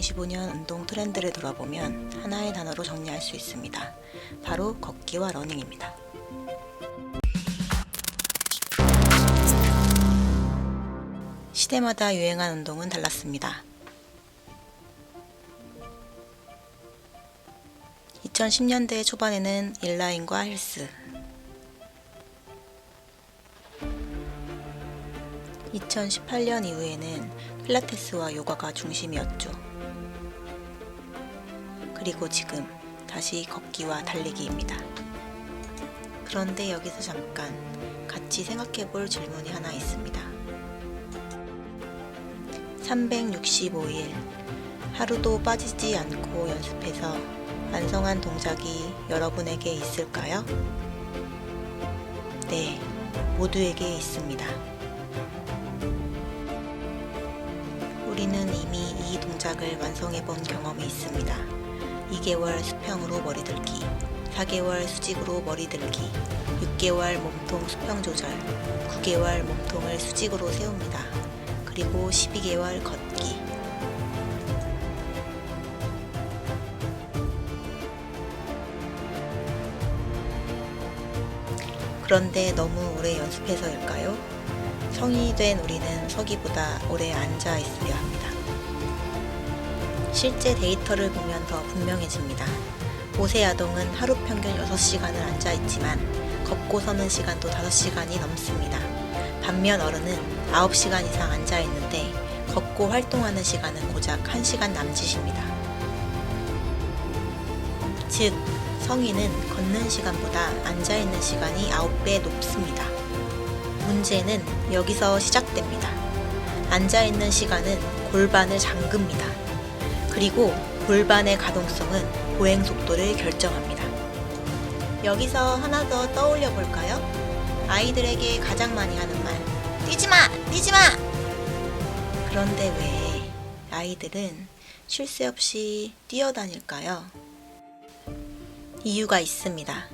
2025년 운동 트렌드를 돌아보면 하나의 단어로 정리할 수 있습니다. 바로 걷기와 러닝입니다. 시대마다 유행한 운동은 달랐습니다. 2010년대 초반에는 인라인과 헬스, 2018년 이후에는 필라테스와 요가가 중심이었죠. 그리고 지금 다시 걷기와 달리기입니다. 그런데 여기서 잠깐 같이 생각해 볼 질문이 하나 있습니다. 365일 하루도 빠지지 않고 연습해서 완성한 동작이 여러분에게 있을까요? 네, 모두에게 있습니다. 우리는 이미 이 동작을 완성해 본 경험이 있습니다. 2개월 수평으로 머리 들기, 4개월 수직으로 머리 들기, 6개월 몸통 수평 조절, 9개월 몸통을 수직으로 세웁니다. 그리고 12개월 걷기. 그런데 너무 오래 연습해서일까요? 성인이 된 우리는 서기보다 오래 앉아 있으려 합니다. 실제 데이터를 보면 더 분명해집니다. 5세 아동은 하루 평균 6시간을 앉아 있지만 걷고 서는 시간도 5시간이 넘습니다. 반면 어른은 9시간 이상 앉아 있는데 걷고 활동하는 시간은 고작 1시간 남짓입니다. 즉, 성인은 걷는 시간보다 앉아 있는 시간이 9배 높습니다. 문제는 여기서 시작됩니다. 앉아 있는 시간은 골반을 잠급니다. 그리고 골반의 가동성은 보행 속도를 결정합니다. 여기서 하나 더 떠올려 볼까요? 아이들에게 가장 많이 하는 말, 뛰지 마! 뛰지 마! 그런데 왜 아이들은 쉴 새 없이 뛰어다닐까요? 이유가 있습니다.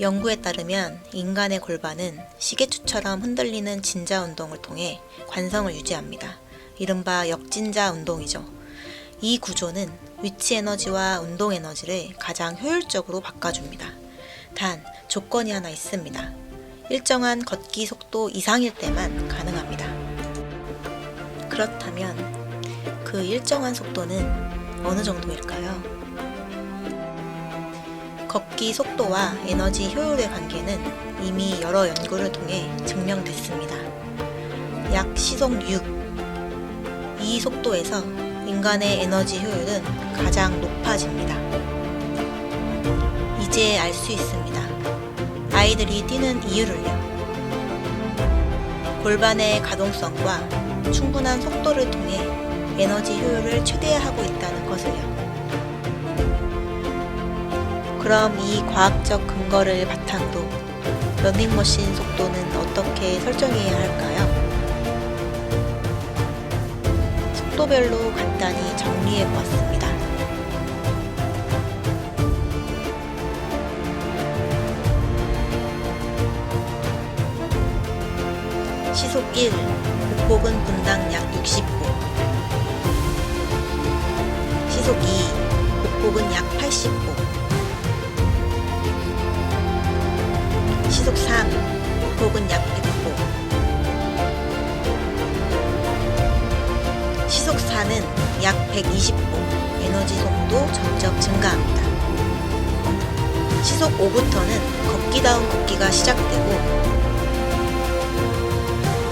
연구에 따르면 인간의 골반은 시계추처럼 흔들리는 진자 운동을 통해 관성을 유지합니다. 이른바 역진자 운동이죠. 이 구조는 위치 에너지와 운동 에너지를 가장 효율적으로 바꿔줍니다. 단, 조건이 하나 있습니다. 일정한 걷기 속도 이상일 때만 가능합니다. 그렇다면 그 일정한 속도는 어느 정도일까요? 걷기 속도와 에너지 효율의 관계는 이미 여러 연구를 통해 증명됐습니다. 약 시속 6. 이 속도에서 인간의 에너지 효율은 가장 높아집니다. 이제 알 수 있습니다. 아이들이 뛰는 이유를요. 골반의 가동성과 충분한 속도를 통해 에너지 효율을 최대화하고 있다는 것을요. 그럼 이 과학적 근거를 바탕으로 러닝머신 속도는 어떻게 설정해야 할까요? 속도별로 간단히 정리해 보았습니다. 시속 1, 극복은 분당 약 60보. 시속 2, 극복은 약 80보. 시속 3, 극복은 약 100보. 4는 약 120보. 에너지 속도 점점 증가합니다. 시속 5부터는 걷기다운 걷기가 시작되고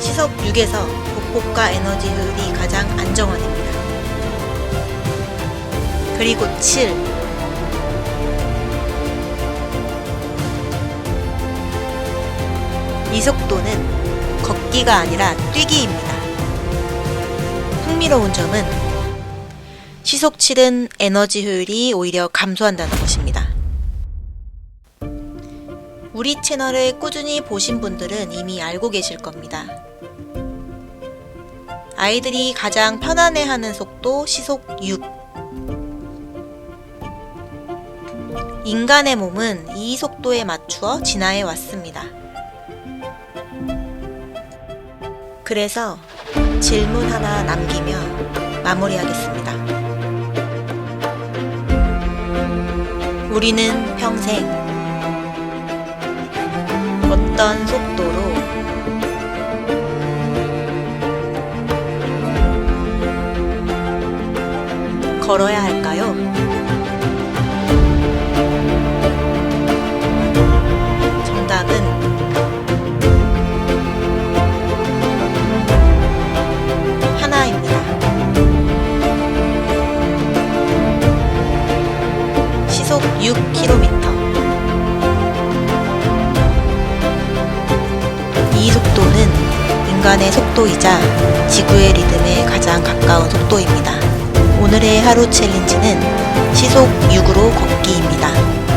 시속 6에서 극복과 에너지 효율이 가장 안정화됩니다. 그리고 7. 이 속도는 걷기가 아니라 뛰기입니다. 흥미로운 점은 시속 7은 에너지 효율이 오히려 감소한다는 것입니다. 우리 채널을 꾸준히 보신 분들은 이미 알고 계실 겁니다. 아이들이 가장 편안해 하는 속도 시속 6. 인간의 몸은 이 속도에 맞추어 진화해 왔습니다. 그래서 질문 하나 남기며 마무리하겠습니다. 우리는 평생 어떤 속도로 걸어야 할까요? 6km. 이 속도는 인간의 속도이자 지구의 리듬에 가장 가까운 속도입니다. 오늘의 하루 챌린지는 시속 6으로 걷기입니다.